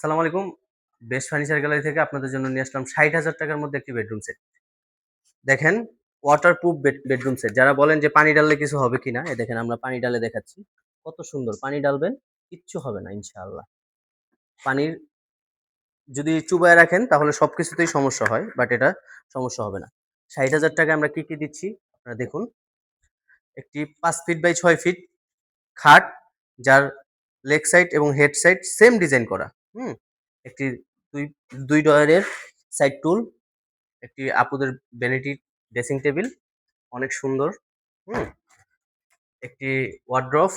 আসসালামু আলাইকুম। Best furniture gallery থেকে আপনাদের জন্য নিয়ে আসলাম ষাট হাজার টাকার মধ্যে একটি বেডরুম সেট। দেখেন ওয়াটার প্রুফ বেডরুম সেট যারা বলেন যে পানি ডাললে কিছু হবে কিনা এ দেখেন আমরা পানি ডালে দেখাচ্ছি। কত সুন্দর পানি ডালবেন কিচ্ছু হবে না, ইনশাআল্লাহ। পানির যদি চুবায় রাখেন, তাহলে সব কিছুতেই সমস্যা হয় বাট এটা সমস্যা হবে না। ষাট হাজার টাকা আমরা কি কি দিচ্ছি, আপনারা দেখুন। একটি পাঁচ ফিট বাই ছয় ফিট খাট, যার লেগ সাইড এবং হেড সাইড সেম ডিজাইন করা। হুম, একটি দুই দুই ডয়ারের সাইড টুল একটি আপুদের ভ্যানিটি ড্রেসিং টেবিল অনেক সুন্দর, হুম, একটি ওয়ার্ড্রফ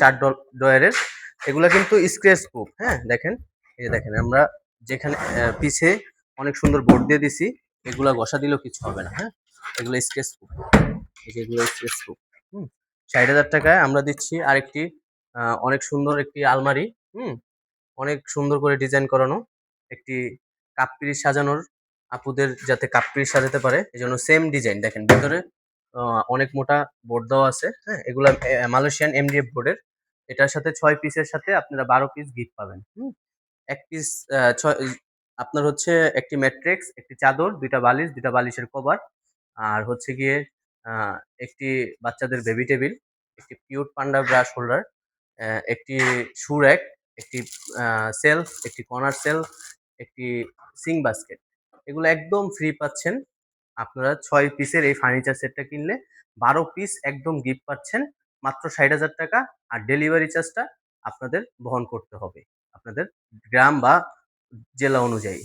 চার ডয়ারের এগুলো কিন্তু স্ক্র্যাচ প্রুফ হ্যাঁ দেখেন, এই দেখেন, আমরা যেখানে পিছে অনেক সুন্দর বোর্ড দিয়ে দিছি, এগুলা ঘষা দিলেও কিছু হবে না হ্যাঁ এগুলো স্কেচ প্রুফ এগুলো স্কেচ প্রুফ হুম, ষাট হাজার টাকায় আমরা দিচ্ছি আরেকটি অনেক সুন্দর একটি আলমারি, হুম অনেক সুন্দর করে ডিজাইন করানো। একটি কাপ পিরিচ সাজানোর আপুদের যাতে কাপ পিরিচ সাজাতে পারে এই জন্য সেম ডিজাইন দেখেন ভিতরে অনেক মোটা বোর্ড দেওয়া আছে হ্যাঁ? এগুলা মালয়েশিয়ান এমডিএফ বোর্ডের এটার সাথে ছয় পিসের সাথে আপনারা বারো পিস গিফট পাবেন, হুম? এক পিস ছয়, আপনার হচ্ছে একটি ম্যাট্রিক্স একটি চাদর, দুইটা বালিশ, দুইটা বালিশের কভার আর হচ্ছে গিয়ে একটি বাচ্চাদের বেবি টেবিল একটি কিউট পান্ডা ব্রাশ হোল্ডার একটি শু র্যাক একটি সেলফ একটি কর্নার সেল একটি সিং বাস্কেট এগুলো একদম ফ্রি পাচ্ছেন। আপনারা ছয় পিসের এই ফার্নিচার সেটটা কিনলে বারো পিস একদম গিফট পাচ্ছেন। মাত্র ষাট হাজার টাকা আর ডেলিভারি চার্জটা আপনাদের বহন করতে হবে। আপনাদের গ্রাম বা জেলা অনুযায়ী।